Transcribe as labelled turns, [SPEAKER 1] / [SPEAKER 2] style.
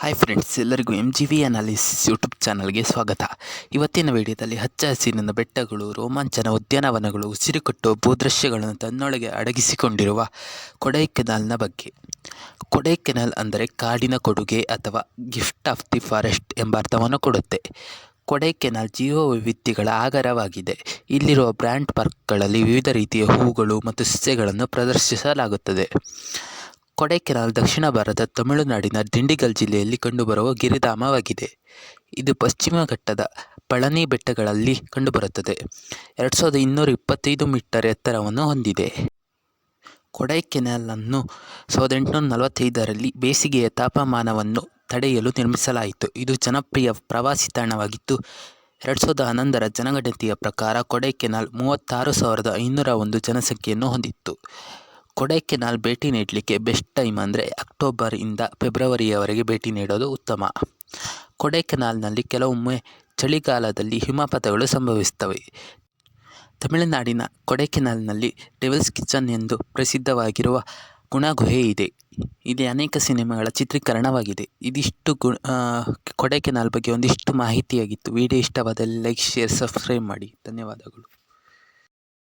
[SPEAKER 1] Hi friends ಎಲ್ಲರಿಗೂ M G V analysis YouTube ಚಾನಲ್ಗೆ ಸ್ವಾಗತ. ಇವತ್ತಿನ ವಿಡಿಯೋದಲ್ಲಿ ಹಚ್ಚ ಹಸಿರಿನ ಬೆಟ್ಟಗಳು, ರೋಮಾಂಚನ ಉದ್ಯಾನವನಗಳು ಉಸಿರುಕಟ್ಟು ಭೂದೃಶ್ಯಗಳನ್ನು ತನ್ನೊಳಗೆ ಅಡಗಿಸಿಕೊಂಡಿರುವ ಕೊಡೈಕೆನಾಲ್ನ ಬಗ್ಗೆ. ಕೊಡೈಕೆನಾಲ್ ಅಂದರೆ ಕಾಡಿನ ಕೊಡುಗೆ ಅಥವಾ ಗಿಫ್ಟ್ ಆಫ್ ದಿ ಫಾರೆಸ್ಟ್ ಎಂಬ ಅರ್ಥವನ್ನು ಕೊಡುತ್ತೆ. ಕೊಡೈಕೆನಾಲ್ ಜೀವ ವೈವಿಧ್ಯಗಳ ಆಗರವಾಗಿದೆ ಇಲ್ಲಿರುವ ಬ್ರ್ಯಾಂಡ್ ಪಾರ್ಕ್ಗಳಲ್ಲಿ ವಿವಿಧ ರೀತಿಯ ಹೂಗಳು ಮತ್ತು ಸಸ್ಯಗಳನ್ನು ಪ್ರದರ್ಶಿಸಲಾಗುತ್ತದೆ. ಕೊಡೈಕೆನಾಲ್ ದಕ್ಷಿಣ ಭಾರತ, ತಮಿಳುನಾಡಿನ ದಿಂಡಿಗಲ್ ಜಿಲ್ಲೆಯಲ್ಲಿ ಕಂಡುಬರುವ ಗಿರಿಧಾಮವಾಗಿದೆ. ಇದು ಪಶ್ಚಿಮ ಘಟ್ಟದ ಪಳನಿ ಬೆಟ್ಟಗಳಲ್ಲಿ ಕಂಡುಬರುತ್ತದೆ. ಎರಡು ಸಾವಿರದ ಇನ್ನೂರ ಇಪ್ಪತ್ತೈದು ಮೀಟರ್ ಎತ್ತರವನ್ನು ಹೊಂದಿದೆ. ಕೊಡೈಕೆನಾಲನ್ನು ಸಾವಿರದ ಎಂಟುನೂರ ನಲವತ್ತೈದರಲ್ಲಿ ಬೇಸಿಗೆಯ ತಾಪಮಾನವನ್ನು ತಡೆಯಲು ನಿರ್ಮಿಸಲಾಯಿತು. ಇದು ಜನಪ್ರಿಯ ಪ್ರವಾಸಿ ತಾಣವಾಗಿದ್ದು, ಎರಡು ಸಾವಿರದ ಹನ್ನೊಂದರ ಜನಗಣತಿಯ ಪ್ರಕಾರ ಕೊಡೈಕೆನಾಲ್ ಮೂವತ್ತಾರು ಸಾವಿರದ ಐನೂರ ಒಂದು ಜನಸಂಖ್ಯೆಯನ್ನು ಹೊಂದಿತ್ತು. ಕೊಡೈಕೆನಾಲ್ ಭೇಟಿ ನೀಡಲಿಕ್ಕೆ ಬೆಸ್ಟ್ ಟೈಮ್ ಅಂದರೆ ಅಕ್ಟೋಬರಿಂದ ಫೆಬ್ರವರಿಯವರೆಗೆ ಭೇಟಿ ನೀಡೋದು ಉತ್ತಮ. ಕೊಡೈಕೆನಾಲ್ನಲ್ಲಿ ಕೆಲವೊಮ್ಮೆ ಚಳಿಗಾಲದಲ್ಲಿ ಹಿಮಪಾತಗಳು ಸಂಭವಿಸ್ತವೆ ತಮಿಳುನಾಡಿನ ಕೊಡೈಕೆನಾಲ್ನಲ್ಲಿ ಡೆವಿಲ್ಸ್ ಕಿಚನ್ ಎಂದು ಪ್ರಸಿದ್ಧವಾಗಿರುವ ಗುಣಗುಹೆ ಇದೆ. ಇಲ್ಲಿ ಅನೇಕ ಸಿನಿಮಾಗಳ ಚಿತ್ರೀಕರಣವಾಗಿದೆ. ಇದಿಷ್ಟು ಗು ಕೊಡೈಕೆನಾಲ್ ಬಗ್ಗೆ ಒಂದಿಷ್ಟು ಮಾಹಿತಿಯಾಗಿತ್ತು. ವಿಡಿಯೋ ಇಷ್ಟವಾದಲ್ಲಿ ಲೈಕ್, ಶೇರ್, ಸಬ್ಸ್ಕ್ರೈಬ್ ಮಾಡಿ. ಧನ್ಯವಾದಗಳು.